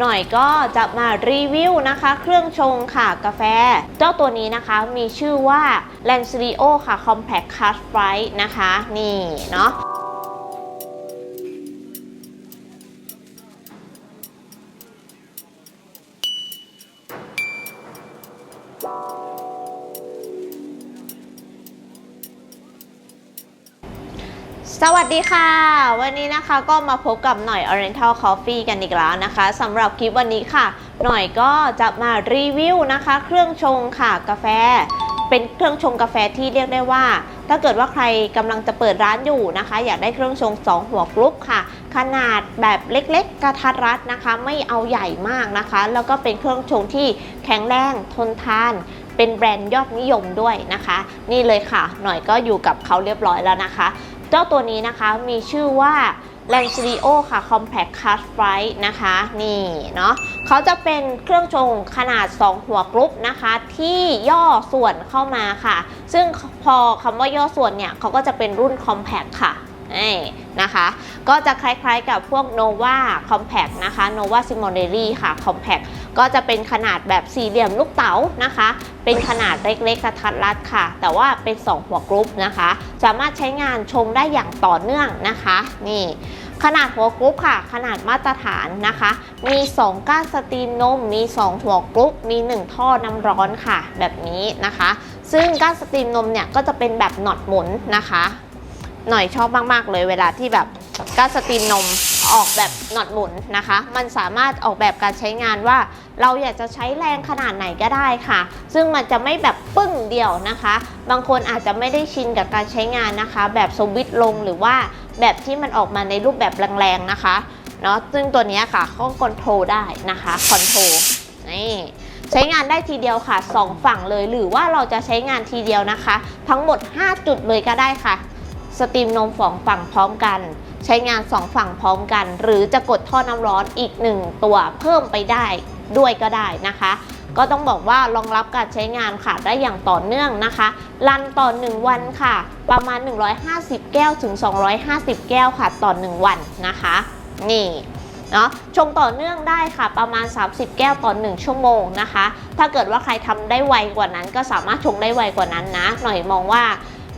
หน่อยก็จะมารีวิวนะคะ เครื่องชงค่ะกาแฟ เจ้าตัวนี้นะคะมีชื่อว่า l a n c e r i o ค่ะ Compact Cast f r i g h t นะคะ นี่เนาะ ดีค่ะ วันนี้นะคะก็มาพบกับหน่อย Oriental Coffee กันอีกแล้วนะคะสำหรับคลิปวันนี้ค่ะ หน่อยก็จะมารีวิวนะคะ เครื่องชงค่ะกาแฟ เป็นเครื่องชงกาแฟที่เรียกได้ว่า ถ้าเกิดว่าใครกำลังจะเปิดร้านอยู่นะคะ อยากได้เครื่องชง 2 หัวกรุ๊ปค่ะ ขนาดแบบเล็กๆ กระทัดรัดนะคะ ไม่เอาใหญ่มากนะคะ แล้วก็เป็นเครื่องชงที่แข็งแรงทนทานเป็นแบรนด์ยอดนิยมด้วยนะคะ นี่เลยค่ะ หน่อยก็อยู่กับเขาเรียบร้อยแล้วนะคะ เจ้าตัวนี้นะคะมีชื่อว่า l a n c e r i o ค่ะ Compact Cast Bright นะคะ นี่เนาะเขาจะเป็นเครื่องชงขนาด 2 หัวกรุ๊ปนะคะ ที่ย่อส่วนเข้ามาค่ะ ซึ่งพอคำว่าย่อส่วนเนี่ยเขาก็จะเป็นรุ่น Compact ค่ะนี่นะคะ ก็จะคล้ายๆกับพวก Nova Compact นะคะ Nova Simonelli ค่ะ Compact ก็จะเป็นขนาดแบบสี่เหลี่ยมลูกเต๋านะคะ เป็นขนาดเล็กๆกระทัดรัดค่ะ แต่ว่าเป็น 2 หัวกรุ๊ปนะคะ สามารถใช้งานชงได้อย่างต่อเนื่องนะคะ นี่ขนาดหัวกรุ๊ปค่ะ ขนาดมาตรฐานนะคะ มี 2 ก้านสตรีมนม มี 2 หัวกรุ๊ป มี 1 ท่อน้ำร้อนค่ะ แบบนี้นะคะ ซึ่งก้านสตรีมนมเนี่ยก็จะเป็นแบบหนอดหมุนนะคะ หน่อยชอบมาก ๆ เลยเวลาที่แบบก้านสตรีมนม ออกแบบหนอดหมุนนะคะ มันสามารถออกแบบการใช้งานว่า เราอยากจะใช้แรงขนาดไหนก็ได้ค่ะ ซึ่งมันจะไม่แบบปึ้งเดียวนะคะ บางคนอาจจะไม่ได้ชินกับการใช้งานนะคะ แบบสวิตช์ลงหรือว่าแบบที่มันออกมาในรูปแบบแรงๆนะคะเนาะซึ่งตัวนี้ค่ะเขาคอนโทรลได้นะคะคอนโทรลนี่ใช้งานได้ทีเดียวค่ะ 2 ฝั่งเลยหรือว่าเราจะใช้งานทีเดียวนะคะ ทั้งหมด 5 จุดเลยก็ได้ค่ะ สตรีมนมสองฝั่งพร้อมกัน ใช้งาน 2 ฝั่งพร้อมกัน หรือจะกดท่อน้ำร้อนอีก 1 ตัวเพิ่มไปได้ด้วยก็ได้นะคะ ก็ต้องบอกว่ารองรับการใช้งานค่ะได้อย่างต่อเนื่องนะคะรันต่อ 1 วันค่ะ ประมาณ 150 แก้วถึง 250 แก้วค่ะต่อ 1 วันนะคะ นี่เนาะชงต่อเนื่องได้ค่ะประมาณ 30 แก้วต่อ 1 ชั่วโมงนะคะ ถ้าเกิดว่าใครทำได้ไวกว่านั้น ก็สามารถชงได้ไวกว่านั้นนะ หน่อยมองว่า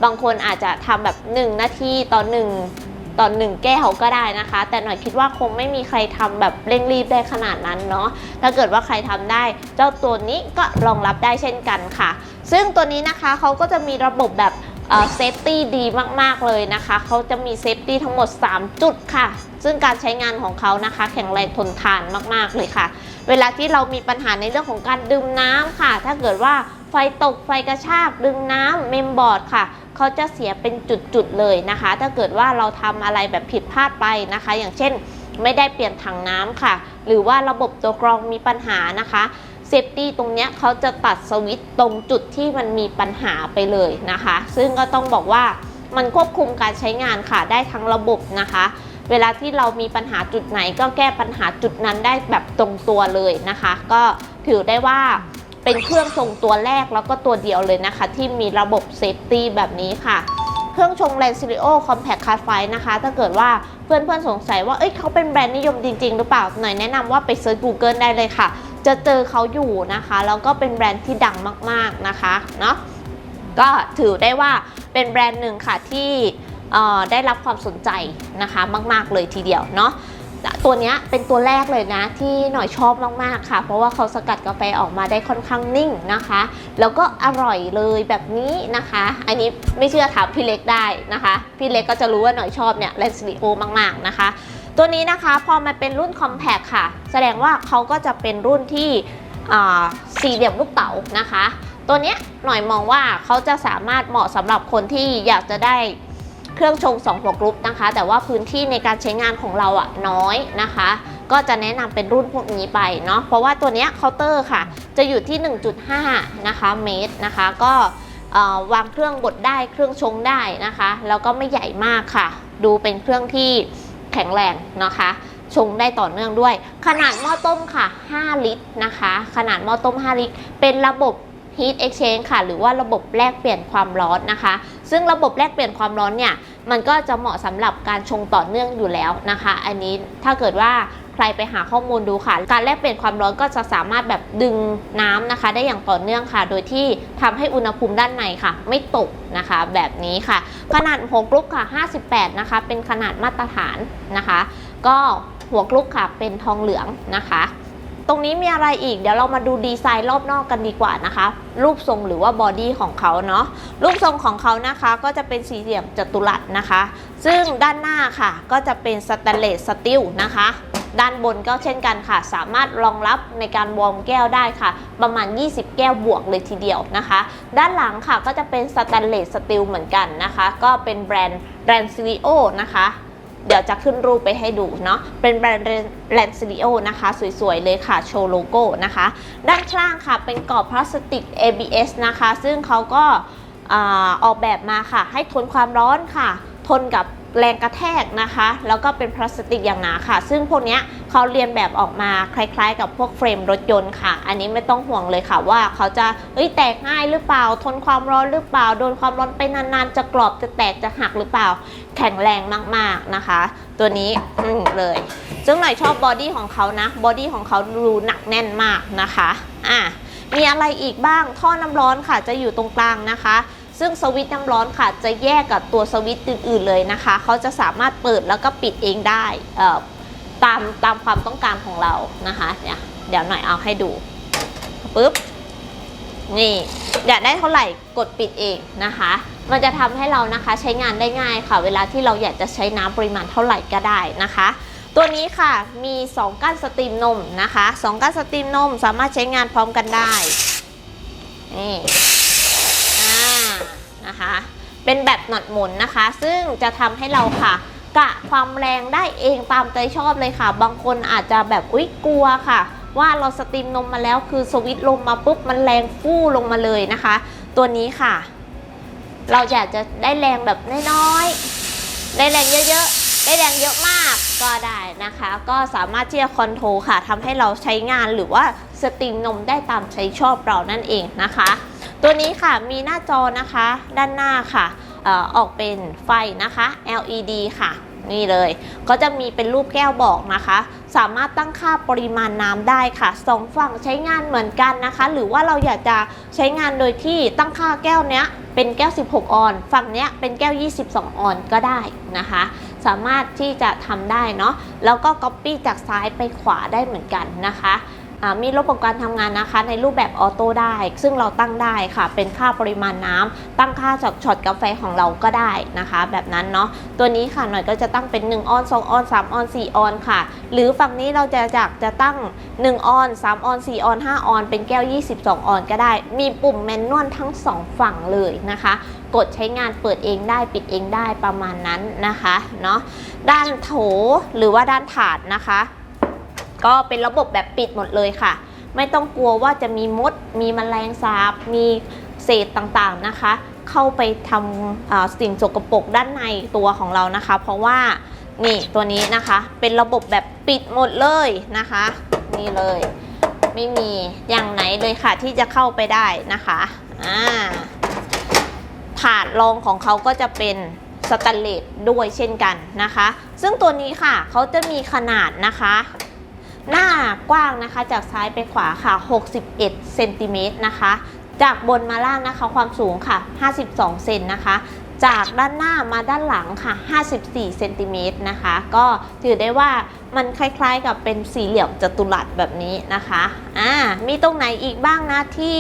บางคนอาจจะทำแบบ 1 นาทีต่อ1ต่อ1แก้วก็ได้นะคะ แต่หน่อยคิดว่าคงไม่มีใครทำแบบเร่งรีบได้ขนาดนั้นเนาะถ้าเกิดว่าใครทำได้ เจ้าตัวนี้ก็รองรับได้เช่นกันค่ะ ซึ่งตัวนี้นะคะเขาก็จะมีระบบแบบเซฟตี้ดีมาก ๆ เลยนะคะ เขาจะมีเซฟตี้ทั้งหมด 3 จุดค่ะ ซึ่งการใช้งานของเขานะคะ แข็งแรงทนทานมาก ๆ เลยค่ะ เวลาที่เรามีปัญหาในเรื่องของการดื่มน้ำค่ะ ถ้าเกิดว่า ไฟตกไฟกระชากดึงน้ำเมมบอร์ดค่ะเขาจะเสียเป็นจุดๆเลยนะคะ ถ้าเกิดว่าเราทำอะไรแบบผิดพลาดไปนะคะ อย่างเช่น ไม่ได้เปลี่ยนถังน้ำค่ะ หรือว่าระบบตัวกรองมีปัญหานะคะเซฟตี้ตรงเนี้ยเขาจะตัดสวิตช์ตรงจุดที่มันมีปัญหาไปเลยนะคะ ซึ่งก็ต้องบอกว่ามันควบคุมการใช้งานค่ะได้ทั้งระบบนะคะ เวลาที่เรามีปัญหาจุดไหนก็แก้ปัญหาจุดนั้นได้แบบตรงตัวเลยนะคะ ก็ถือได้ว่า เป็นเครื่องทรงตัวแรกแล้วก็ตัวเดียวเลยนะคะ ที่มีระบบเซฟตี้แบบนี้ค่ะเครื่องชงแลนซิลิโอคอมแพคคาร์ไฟนะคะ ถ้าเกิดว่าเพื่อนๆสงสัยว่า เอ้ยเขาเป็นแบรนด์นิยมจริง ๆ หรือเปล่า หน่อยแนะนำว่าไปเซิร์ช Google ได้เลยค่ะ จะเจอเขาอยู่นะคะ แล้วก็เป็นแบรนด์ที่ดังมากๆนะคะ เนาะก็ถือได้ว่าเป็นแบรนด์หนึ่งค่ะที่เอ่อได้รับความสนใจนะคะมาก ๆเลยทีเดียวเนาะ ตัวนี้เป็นตัวแรกเลยนะที่หน่อยชอบมากๆค่ะ เพราะว่าเขาสกัดกาแฟออกมาได้ค่อนข้างนิ่งนะคะ แล้วก็อร่อยเลยแบบนี้นะคะ อันนี้ไม่เชื่อถามพี่เล็กได้นะคะ พี่เล็กก็จะรู้ว่าหน่อยชอบเนี่ยแลนสลิโอมาก ๆ นะคะ ตัวนี้นะคะพอมันเป็นรุ่น Compact ค่ะ แสดงว่าเขาก็จะเป็นรุ่นที่สี่เหลี่ยมลูกเต๋านะคะ ตัวนี้หน่อยมองว่าเขาจะสามารถเหมาะสำหรับคนที่อยากจะได้ เครื่องชง2หัวกรุ๊ปนะคะ แต่ว่าพื้นที่ในการใช้งานของเราอะน้อยนะคะ ก็จะแนะนำเป็นรุ่นพวกนี้ไปเนาะเพราะว่าตัวเนี้ยเคาน์เตอร์ค่ะ จะอยู่ที่ 1.5 นะคะเมตรนะคะ ก็วางเครื่องบดได้เครื่องชงได้นะคะ แล้วก็ไม่ใหญ่มากค่ะ ดูเป็นเครื่องที่แข็งแรงนะคะชงได้ต่อเนื่องด้วย ขนาดหม้อต้มค่ะ 5 ลิตรนะคะ ขนาดหม้อต้ม 5 ลิตร เป็นระบบ heat exchange ค่ะ หรือว่าระบบแลกเปลี่ยนความร้อนนะคะ ซึ่งระบบแลกเปลี่ยนความร้อนเนี่ยมันก็จะเหมาะสำหรับการชงต่อเนื่องอยู่แล้วนะคะ อันนี้ถ้าเกิดว่าใครไปหาข้อมูลดูค่ะ การแลกเปลี่ยนความร้อนก็จะสามารถแบบดึงน้ำนะคะ ได้อย่างต่อเนื่องค่ะ โดยที่ทำให้อุณหภูมิด้านในค่ะ ไม่ตกนะคะ แบบนี้ค่ะ ขนาดหัวกรุ๊ปค่ะ 58 นะคะ เป็นขนาดมาตรฐานนะคะ ก็หัวกรุ๊ปค่ะเป็นทองเหลืองนะคะ ตรงนี้มีอะไรอีก เดี๋ยวเรามาดูดีไซน์รอบนอกกันดีกว่านะคะ รูปทรงหรือว่าบอดี้ของเขาเนาะ รูปทรงของเขานะคะก็จะเป็นสี่เหลี่ยมจัตุรัสนะคะ ซึ่งด้านหน้าค่ะก็จะเป็นสแตนเลสสตีลนะคะ ด้านบนก็เช่นกันค่ะ สามารถรองรับในการวอร์มแก้วได้ค่ะ ประมาณ 20 แก้วบวกเลยทีเดียวนะคะ ด้านหลังค่ะก็จะเป็นสแตนเลสสตีลเหมือนกันนะคะ ก็เป็นแบรนด์แรนซิลิโอนะคะ เดี๋ยวจะขึ้นรูปไปให้ดูเนาะ เป็นแบรนด์แลนซิลิโอนะคะ สวยๆ เลยค่ะ โชว์โลโก้นะคะ ด้านข้างค่ะเป็นกรอบพลาสติก ABS นะคะ ซึ่งเขาก็อาออกแบบมาค่ะ ให้ทนความร้อนค่ะ ทนกับ แรงกระแทกนะคะ แล้วก็เป็นพลาสติกอย่างหนาค่ะ ซึ่งพวกนี้เขาเรียนแบบออกมาคล้ายๆ กับพวกเฟรมรถยนต์ค่ะ อันนี้ไม่ต้องห่วงเลยค่ะว่าเขาจะเอ้ยแตกง่ายหรือเปล่า ทนความร้อนหรือเปล่า โดนความร้อนไปนานๆ จะกรอบจะแตกจะหักหรือเปล่า แข็งแรงมากๆนะคะ ตัวนี้เลย ซึ่งหน่อยชอบบอดี้ของเขานะ บอดี้ของเขาดูหนักแน่นมากนะคะ อะมีอะไรอีกบ้าง ท่อน้ำร้อนค่ะจะอยู่ตรงกลางนะคะ ซึ่งสวิตช์น้ำร้อนค่ะ จะแยกกับตัวสวิตช์อื่น ๆเลยนะคะ เขาจะสามารถเปิดแล้วก็ปิดเองได้ตามตามความต้องการของเรานะคะเนี่ยเดี๋ยวหน่อยเอาให้ดูปุ๊บนี่อยากได้เท่าไหร่กดปิดเองนะคะ มันจะทำให้เรานะคะใช้งานได้ง่ายค่ะ เวลาที่เราอยากจะใช้น้ำปริมาณเท่าไหร่ก็ได้นะคะ ตัวนี้ค่ะมี 2ก้านสตรีมนมนะคะ 2ก้านสตรีมนมสามารถใช้งานพร้อมกันได้นี่ นะคะ เป็นแบบหนอดหมุนนะคะ ซึ่งจะทำให้เราค่ะ กะความแรงได้เองตามใจชอบเลยค่ะ บางคนอาจจะแบบอุ๊ยกลัวค่ะ ว่าเราสตรีมนมมาแล้วคือสวิตช์ลงมาปุ๊บมันแรงฟู่ลงมาเลยนะคะ ตัวนี้ค่ะ เราอยากจะได้แรงแบบน้อยๆได้แรงเยอะๆได้แรงเยอะมากก็ได้นะคะ ก็สามารถที่จะคอนโทรลค่ะทำให้เราใช้งานหรือว่าสตรีมนมได้ตามใจชอบเรานั่นเองนะคะ ตัวนี้ค่ะมีหน้าจอนะคะ ด้านหน้าค่ะออกเป็นไฟนะคะ LED ค่ะ นี่เลย ก็จะมีเป็นรูปแก้วบอกนะคะ สามารถตั้งค่าปริมาณน้ำได้ค่ะสองฝั่งใช้งานเหมือนกันนะคะ หรือว่าเราอยากจะใช้งานโดยที่ตั้งค่าแก้วเนี้ยเป็นแก้ว 16 ออน ฝั่งเนี้ยเป็นแก้ว 22 ออนก็ได้นะคะ สามารถที่จะทำได้เนาะแล้วก็ Copy จากซ้ายไปขวาได้เหมือนกันนะคะ มีระบบการทำงานนะคะ ในรูปแบบออโต้ได้ ซึ่งเราตั้งได้ค่ะ เป็นค่าปริมาณน้ำตั้งค่าจากช็อตกาแฟของเราก็ได้นะคะ แบบนั้นเนาะตัวนี้ค่ะหน่อยก็จะตั้งเป็น 1 ออน 2 ออน 3 ออน 4 ออนค่ะ หรือฝั่งนี้เราจะจากจะตั้ง 1 ออน 3 ออน 4 ออน 5 ออน เป็นแก้ว 22 ออนก็ได้ มีปุ่มแมนนวลทั้ง 2 ฝั่งเลยนะคะกดใช้งานเปิดเองได้ปิดเองได้ประมาณนั้นนะคะเนาะด้านโถหรือว่าด้านถาดนะคะ ก็เป็นระบบแบบปิดหมดเลยค่ะ ไม่ต้องกลัวว่าจะมีมด มีแมลงสาบ มีเศษต่างๆนะคะ เข้าไปทำสิ่งสกปรกด้านในตัวของเรานะคะ เพราะว่านี่ตัวนี้นะคะเป็นระบบแบบปิดหมดเลยนะคะ นี่เลย ไม่มีอย่างไหนเลยค่ะที่จะเข้าไปได้นะคะอ่าถาดรองของเขาก็จะเป็นสแตนเลสด้วยเช่นกันนะคะ ซึ่งตัวนี้ค่ะเขาจะมีขนาดนะคะ หน้ากว้างนะคะจากซ้ายไปขวาค่ะ 61เซนติเมตรนะคะ จากบนมาล่างนะคะความสูงค่ะ 52 เซนนะคะ จากด้านหน้ามาด้านหลังค่ะ 54เซนติเมตรนะคะ ก็ถือได้ว่ามันคล้ายๆกับเป็นสี่เหลี่ยมจัตุรัสแบบนี้นะคะ อ่า มีตรงไหนอีกบ้างนะที่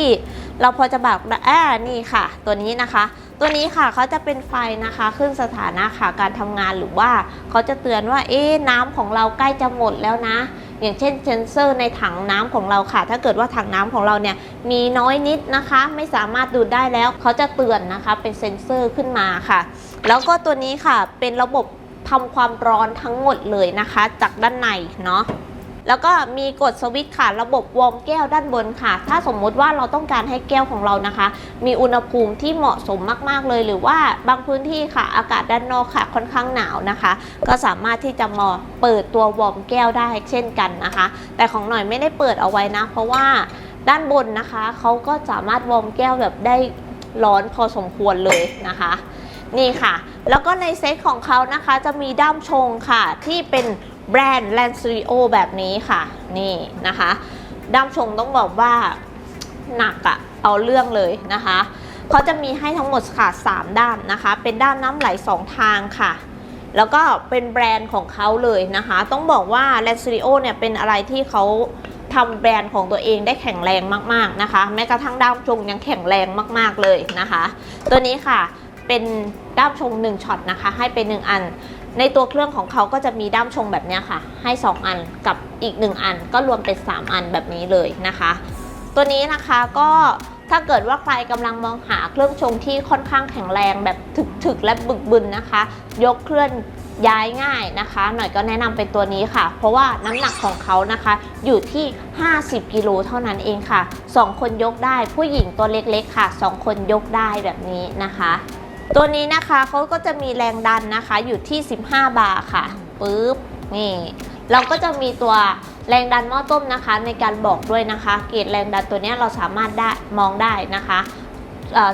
เราพอจะบอกได้อ่านี่ค่ะ ตัวนี้นะคะ ตัวนี้ค่ะเขาจะเป็นไฟนะคะ ขึ้นสถานะค่ะการทำงานหรือว่าเขาจะเตือนว่า เอ๊น้ำของเราใกล้จะหมดแล้วนะ อย่างเช่นเซนเซอร์ในถังน้ำของเราค่ะ ถ้าเกิดว่าถังน้ำของเราเนี่ยมีน้อยนิดนะคะ ไม่สามารถดูดได้แล้วเขาจะเตือนนะคะเป็นเซนเซอร์ขึ้นมาค่ะ แล้วก็ตัวนี้ค่ะเป็นระบบทำความร้อนทั้งหมดเลยนะคะ จากด้านในเนาะ แล้วก็มีกดสวิตช์ค่ะ ระบบวอร์มแก้วด้านบนค่ะ ถ้าสมมุติว่าเราต้องการให้แก้วของเรานะคะ มีอุณหภูมิที่เหมาะสมมาก ๆ เลย หรือว่าบางพื้นที่ค่ะ อากาศด้านนอกค่ะ ค่อนข้างหนาวนะคะ ก็สามารถที่จะมาเปิดตัววอร์มแก้วได้เช่นกันนะคะ แต่ของหน่อยไม่ได้เปิดเอาไว้นะ เพราะว่าด้านบนนะคะเขาก็สามารถวอร์มแก้วแบบได้ร้อนพอสมควรเลยนะคะนี่ค่ะ แล้วก็ในเซตของเขานะคะจะมีด้ามชงค่ะที่เป็น แบรนด์ l a n c e r i o แบบนี้ค่ะ นี่นะคะด้ามชงต้องบอกว่าหนักอะเอาเรื่องเลยนะคะเขาจะมีให้ทั้งหมดค่ะ3ด้านนะคะ เป็นด้านน้ำไหล 2 ทางค่ะ แล้วก็เป็นแบรนด์ของเขาเลยนะคะ ต้องบอกว่า l a n c e r i o เนี่ยเป็นอะไรที่เขาทำแบรนด์ของตัวเองได้แข็งแรงมากๆนะคะ แม้กระทั่งด้ามชงยังแข็งแรงมากๆเลยนะคะ ตัวนี้ค่ะเป็นด้ามชง 1ช็อตนะคะ ให้เป็น 1 อัน ในตัวเครื่องของเขาก็จะมีด้ามชงแบบนี้ค่ะ ให้ 2 อันกับอีก 1 อัน ก็รวมเป็น 3 อันแบบนี้เลยนะคะ ตัวนี้นะคะก็ถ้าเกิดว่าใครกำลังมองหาเครื่องชงที่ค่อนข้างแข็งแรงแบบถึกๆและบึกบึนนะคะ ยกเคลื่อนย้ายง่ายนะคะ หน่อยก็แนะนำเป็นตัวนี้ค่ะ เพราะว่าน้ำหนักของเขานะคะ อยู่ที่ 50 กิโลเท่านั้นเองค่ะ 2 คนยกได้ผู้หญิงตัวเล็กๆค่ะ 2 คนยกได้แบบนี้นะคะ ตัวนี้นะคะเขาก็จะมีแรงดันนะคะอยู่ที่ 15 บาร์ค่ะปึ๊บนี่เราก็จะมีตัวแรงดันหม้อต้มนะคะ ในการบอกด้วยนะคะ เกรดแรงดันตัวนี้เราสามารถได้มองได้นะคะ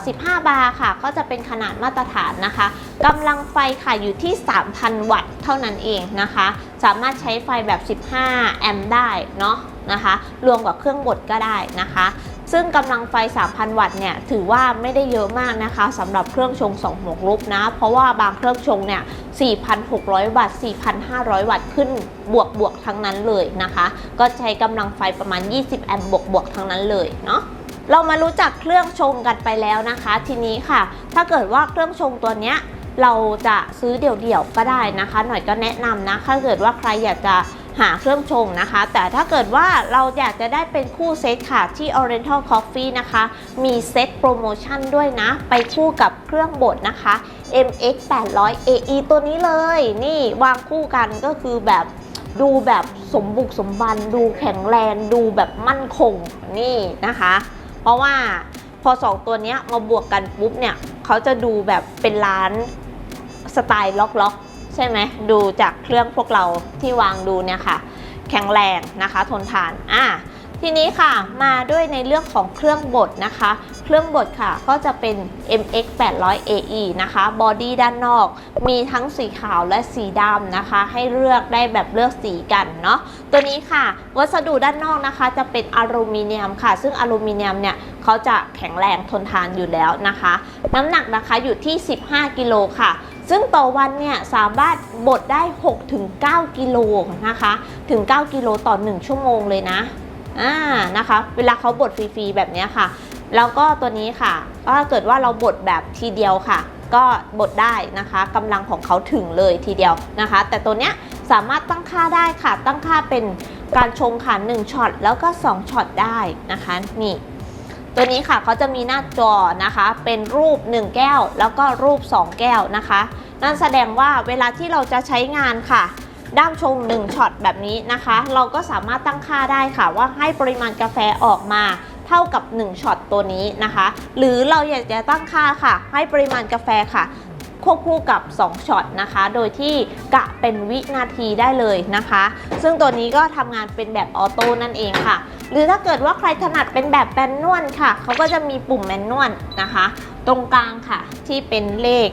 15 บาร์ค่ะ ก็จะเป็นขนาดมาตรฐานนะคะกำลังไฟค่ะอยู่ที่ 3,000 วัตต์เท่านั้นเองนะคะ สามารถใช้ไฟแบบ 15 แอมป์ได้เนาะนะคะ รวมกับเครื่องบดก็ได้นะคะ ซึ่งกำลังไฟ 3,000 วัตต์เนี่ยถือว่าไม่ได้เยอะมากนะคะสำหรับเครื่องชง2หัวกรุ๊ปนะ เพราะว่าบางเครื่องชงเนี่ย 4,600 วัตต์ 4,500 วัตต์ขึ้นบวกบวกทั้งนั้นเลยนะคะ ก็ใช้กำลังไฟประมาณ 20 แอมป์บวกบวกทั้งนั้นเลยเนาะเรามารู้จักเครื่องชงกันไปแล้วนะคะ ทีนี้ค่ะ ถ้าเกิดว่าเครื่องชงตัวเนี้ยเราจะซื้อเดี่ยวๆก็ได้นะคะ หน่อยก็แนะนำนะถ้าเกิดว่าใครอยากจะ หาเครื่องชงนะคะ แต่ถ้าเกิดว่าเราอยากจะได้เป็นคู่เซตค่ะที่ Oriental Coffee นะคะ มีเซตโปรโมชั่นด้วยนะ ไปคู่กับเครื่องบดนะคะ MX 800 AE ตัวนี้เลย นี่วางคู่กันก็คือแบบดูแบบสมบุกสมบัน ดูแข็งแรงดูแบบมั่นคงนี่นะคะ เพราะว่าพอสองตัวนี้มาบวกกันปุ๊บเนี่ย เขาจะดูแบบเป็นร้านสไตล์ล็อกๆ ใช่ไหมดูจากเครื่องพวกเราที่วางดูเนี่ยค่ะ แข็งแรงนะคะ ทนทานอะทีนี้ค่ะมาด้วยในเรื่องของเครื่องบดนะคะ เครื่องบดค่ะก็จะเป็น MX 800 AE นะคะ บอดี้ด้านนอก มีทั้งสีขาวและสีดำนะคะ ให้เลือกได้แบบเลือกสีกันเนาะ ตัวนี้ค่ะ วัสดุด้านนอกนะคะ จะเป็นอลูมิเนียมค่ะ ซึ่งอลูมิเนียมเนี่ยเขาจะแข็งแรงทนทานอยู่แล้วนะคะ น้ำหนักนะคะอยู่ที่ 15 กิโลค่ะ ซึ่งต่อวันเนี่ยสามารถบดได้ 6-9 กิโลนะคะถึง 9 กิโลต่อ 1 ชั่วโมงเลยนะอ่านะคะ เวลาเขาบดฟรีๆแบบเนี้ยค่ะ แล้วก็ตัวนี้ค่ะถ้าเกิดว่าเราบดแบบทีเดียวค่ะ ก็บดได้นะคะกำลังของเขาถึงเลยทีเดียวนะคะ แต่ตัวเนี้ยสามารถตั้งค่าได้ค่ะ ตั้งค่าเป็นการชงค่ะ1ช็อตแล้วก็ 2ช็อตได้นะคะนี่ ตัวนี้ค่ะเขาจะมีหน้าจอนะคะ เป็นรูป 1 แก้ว แล้วก็รูป 2 แก้วนะคะ นั่นแสดงว่าเวลาที่เราจะใช้งานค่ะ ด้ามชง 1ช็อตแบบนี้นะคะ เราก็สามารถตั้งค่าได้ค่ะ ว่าให้ปริมาณกาแฟออกมาเท่ากับ 1ช็อตตัวนี้นะคะ หรือเราอยากจะตั้งค่าค่ะ ให้ปริมาณกาแฟค่ะ ควบคู่กับ 2ช็อตนะคะ โดยที่กะเป็นวินาทีได้เลยนะคะ ซึ่งตัวนี้ก็ทำงานเป็นแบบออโต้นั่นเองค่ะ หรือถ้าเกิดว่าใครถนัดเป็นแบบแมนนวลค่ะ เขาก็จะมีปุ่มแมนนวลนะคะ ตรงกลางค่ะที่เป็นเลข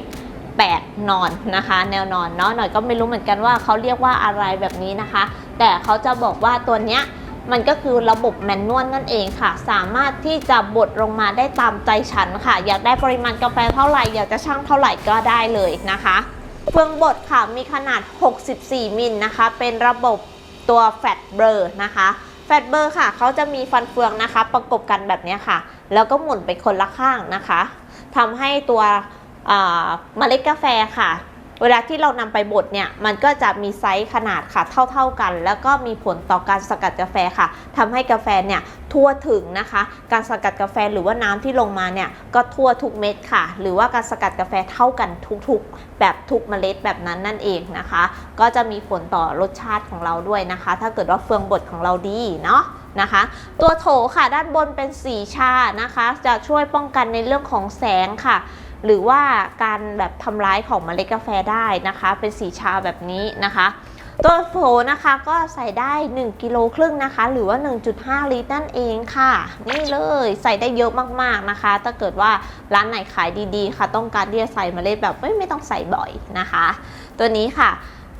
8นอนนะคะ แนวนอนเนาะหน่อยก็ไม่รู้เหมือนกันว่าเขาเรียกว่าอะไรแบบนี้นะคะ แต่เขาจะบอกว่าตัวเนี้ย มันก็คือระบบแมนนวลนั่นเองค่ะ สามารถที่จะบดลงมาได้ตามใจฉันค่ะ อยากได้ปริมาณกาแฟเท่าไหร่อยากจะชั่งเท่าไหร่ก็ได้เลยนะคะเฟืองบดค่ะมีขนาด 64 มิลนะคะ เป็นระบบตัวแฟตเบอร์นะคะแฟตเบอร์ค่ะเขาจะมีฟันเฟืองนะคะ ประกบกันแบบนี้ค่ะ แล้วก็หมุนไปคนละข้างนะคะทำให้ตัวเมล็ดกาแฟค่ะ เวลาที่เรานำไปบดเนี่ยมันก็จะมีไซส์ขนาดค่ะเท่า ๆกัน แล้วก็มีผลต่อการสกัดกาแฟค่ะทำให้กาแฟเนี่ยทั่วถึงนะคะ การสกัดกาแฟหรือว่าน้ำที่ลงมาเนี่ยก็ทั่วทุกเม็ดค่ะ หรือว่าการสกัดกาแฟเท่ากันทุกๆ แบบทุกเมล็ดแบบนั้นนั่นเองนะคะ ก็จะมีผลต่อรสชาติของเราด้วยนะคะ ถ้าเกิดว่าเฟืองบดของเราดีเนาะนะคะ ตัวโถค่ะด้านบนเป็นสีชานะคะ จะช่วยป้องกันในเรื่องของแสงค่ะ หรือว่าการแบบทำร้ายของเมล็ดกาแฟได้นะคะ เป็นสีชาแบบนี้นะคะตัวโฟนะคะก็ใส่ได้ 1กิโลครึ่งนะคะ หรือว่า 1.5 ลิตรนั่นเองค่ะ นี่เลยใส่ได้เยอะมากๆนะคะ ถ้าเกิดว่าร้านไหนขายดีๆ ค่ะ ต้องการที่จะใส่เมล็ดแบบไม่ไม่ต้องใส่บ่อยนะคะ ตัวนี้ค่ะ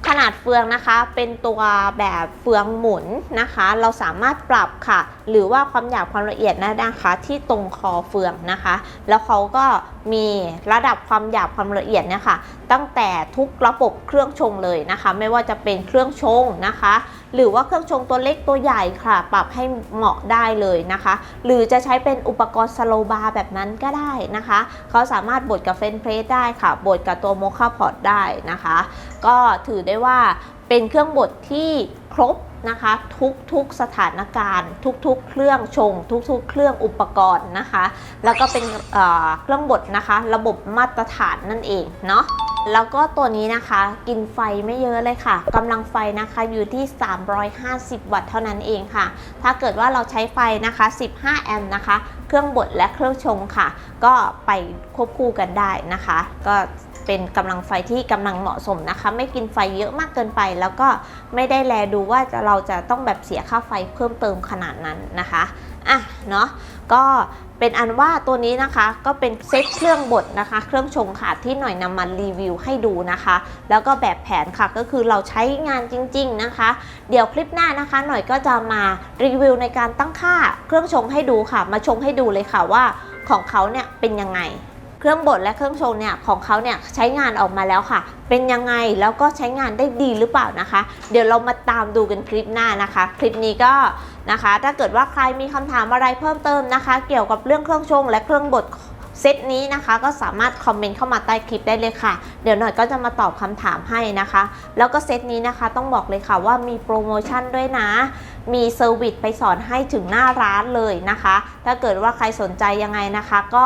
ขนาดเฟืองนะคะเป็นตัวแบบเฟืองหมุนนะคะ เราสามารถปรับค่ะ หรือว่าความหยาบความละเอียดนะนะคะที่ตรงคอเฟืองนะคะ แล้วเขาก็มีระดับความหยาบความละเอียดเนี่ยค่ะ ตั้งแต่ทุกระบบเครื่องชงเลยนะคะ ไม่ว่าจะเป็นเครื่องชงนะคะ หรือว่าเครื่องชงตัวเล็กตัวใหญ่ค่ะ ปรับให้เหมาะได้เลยนะคะ หรือจะใช้เป็นอุปกรณ์สโลบาร์แบบนั้นก็ได้นะคะ เขาสามารถบดกับเฟรนช์เพรสได้ค่ะบดกับตัวโมคาพอตได้นะคะ ก็ถือได้ว่าเป็นเครื่องบดที่ครบนะคะทุกๆสถานการณ์ ทุกๆ เครื่องชง ทุกๆ เครื่องอุปกรณ์นะคะ แล้วก็เป็นเเครื่องบดนะคะ ระบบมาตรฐานนั่นเองเนาะ แล้วก็ตัวนี้นะคะกินไฟไม่เยอะเลยค่ะกำลังไฟนะคะอยู่ที่ 350 วัตต์เท่านั้นเองค่ะ ถ้าเกิดว่าเราใช้ไฟนะคะ 15 แอมป์นะคะ เครื่องบดและเครื่องชงค่ะ ก็ไปควบคู่กันได้นะคะ ก็เป็นกำลังไฟที่กำลังเหมาะสมนะคะ ไม่กินไฟเยอะมากเกินไป แล้วก็ไม่ได้แลดูว่าเราจะต้องแบบเสียค่าไฟเพิ่มเติมขนาดนั้นนะคะ อะเนาะก็เป็นอันว่าตัวนี้นะคะก็เป็นเซตเครื่องบดนะคะ เครื่องชงค่ะที่หน่อยนำมารีวิวให้ดูนะคะ แล้วก็แบบแผนค่ะก็คือเราใช้งานจริง ๆนะคะ เดี๋ยวคลิปหน้านะคะ หน่อยก็จะมารีวิวในการตั้งค่าเครื่องชงให้ดูค่ะ มาชงให้ดูเลยค่ะว่าของเขาเนี่ยเป็นยังไง เครื่องบดและเครื่องชงเนี่ยของเขาเนี่ยใช้งานออกมาแล้วค่ะ เป็นยังไงแล้วก็ใช้งานได้ดีหรือเปล่านะคะ เดี๋ยวเรามาตามดูกันคลิปหน้านะคะ คลิปนี้ก็ นะคะ ถ้าเกิดว่าใครมีคำถามอะไรเพิ่มเติมนะคะ เกี่ยวกับเรื่องเครื่องชงและเครื่องบดเซตนี้นะคะก็สามารถคอมเมนต์เข้ามาใต้คลิปได้เลยค่ะ เดี๋ยวหน่อยก็จะมาตอบคำถามให้นะคะ แล้วก็เซตนี้นะคะต้องบอกเลยค่ะว่ามีโปรโมชั่นด้วยนะ มีเซอร์วิสไปสอนให้ถึงหน้าร้านเลยนะคะ ถ้าเกิดว่าใครสนใจยังไงนะคะ ก็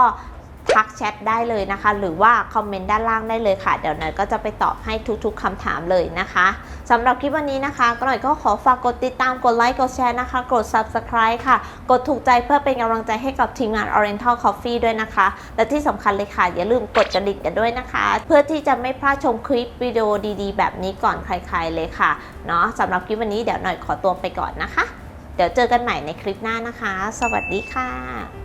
ทักแชทได้เลยนะคะ หรือว่าคอมเมนต์ด้านล่างได้เลยค่ะ เดี๋ยวหน่อยก็จะไปตอบให้ทุกๆคำถามเลยนะคะสำหรับคลิปวันนี้นะคะก็หน่อยก็ขอฝากกดติดตามกดไลค์กดแชร์นะคะ กด subscribe ค่ะ กดถูกใจเพื่อเป็นกำลังใจให้กับทีมงาน Oriental Coffee ด้วยนะคะ และที่สำคัญเลยค่ะ อย่าลืมกดกระดิ่งกันด้วยนะคะ เพื่อที่จะไม่พลาดชมคลิปวิดีโอดีๆ แบบนี้ก่อนใครๆเลยค่ะเนาะสำหรับคลิปวันนี้เดี๋ยวหน่อยขอตัวไปก่อนนะคะ เดี๋ยวเจอกันใหม่ในคลิปหน้านะคะ สวัสดีค่ะ